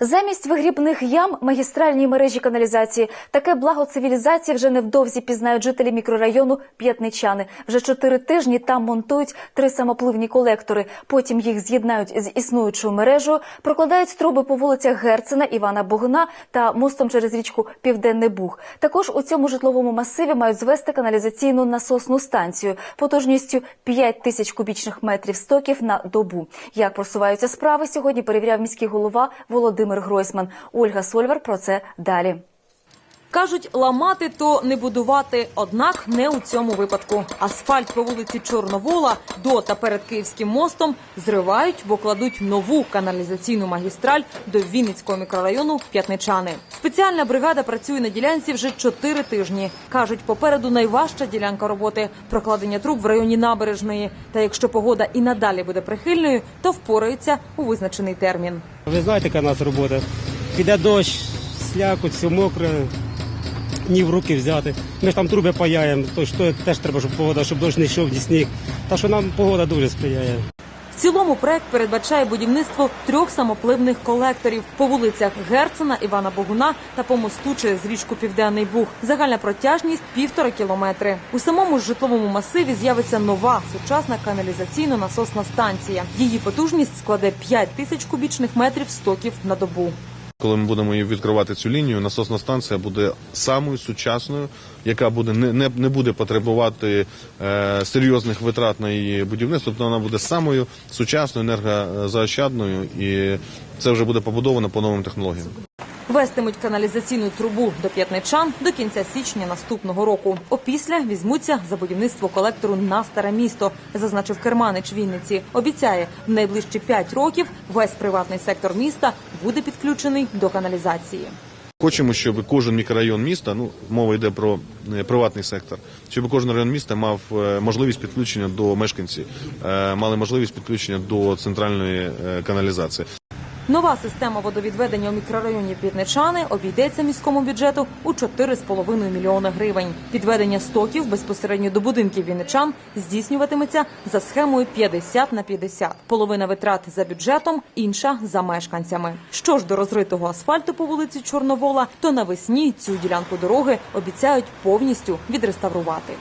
Замість вигрібних ям магістральні мережі каналізації. Таке благо цивілізації вже невдовзі пізнають жителі мікрорайону П'ятничани. Вже чотири тижні там монтують три самопливні колектори. Потім їх з'єднають з існуючою мережею, прокладають труби по вулицях Герцена, Івана Богуна та мостом через річку Південний Буг. Також у цьому житловому масиві мають звести каналізаційну насосну станцію потужністю 5 тисяч кубічних метрів стоків на добу. Як просуваються справи, сьогодні перевіряв міський голова Володимир Гройсман. Ольга Сольвар про це далі. Кажуть, ламати то не будувати, однак не у цьому випадку. Асфальт по вулиці Чорновола до та перед Київським мостом зривають, бо кладуть нову каналізаційну магістраль до Вінницького мікрорайону П'ятничани. Спеціальна бригада працює на ділянці вже чотири тижні. кажуть, попереду найважча ділянка роботи прокладення труб в районі набережної. Та якщо погода і надалі буде прихильною, то впораються у визначений термін. Ви знаєте, яка у нас робота? Піде дощ, слякоть, все мокре, ні в руки взяти. Ми ж там труби паяємо, то то теж треба, щоб погода, щоб дощ не йшов, ні сніг. Так що нам погода дуже сприяє. В цілому проект передбачає будівництво трьох самопливних колекторів по вулицях Герцена, Івана Богуна та по мосту через річку Південний Буг. Загальна протяжність півтора кілометри. У самому житловому масиві з'явиться нова сучасна каналізаційно-насосна станція. Її потужність складе 5 тисяч кубічних метрів стоків на добу. Коли ми будемо відкривати цю лінію, насосна станція буде самою сучасною, яка буде не, не, не буде потребувати е, серйозних витрат на її будівництво. Тобто вона буде самою сучасною, енергозаощадною, і це вже буде побудовано по новим технологіям. Вестимуть каналізаційну трубу до п'ятничан до кінця січня наступного року. Опісля візьмуться за будівництво колектору на старе місто, зазначив керманич Вінниці. Обіцяє, в найближчі п'ять років весь приватний сектор міста буде підключений до каналізації. Хочемо, щоб кожен мікрорайон міста, ну мова йде про е, приватний сектор, щоб кожен район міста мав е, можливість підключення до мешканців, е, мали можливість підключення до центральної каналізації. Нова система водовідведення у мікрорайоні П'ятничани обійдеться міському бюджету у 4,5 мільйони гривень. Підведення стоків безпосередньо до будинків вінничан здійснюватиметься за схемою 50 на 50. Половина витрат за бюджетом, інша за мешканцями. Що ж до розритого асфальту по вулиці Чорновола, то навесні цю ділянку дороги обіцяють повністю відреставрувати.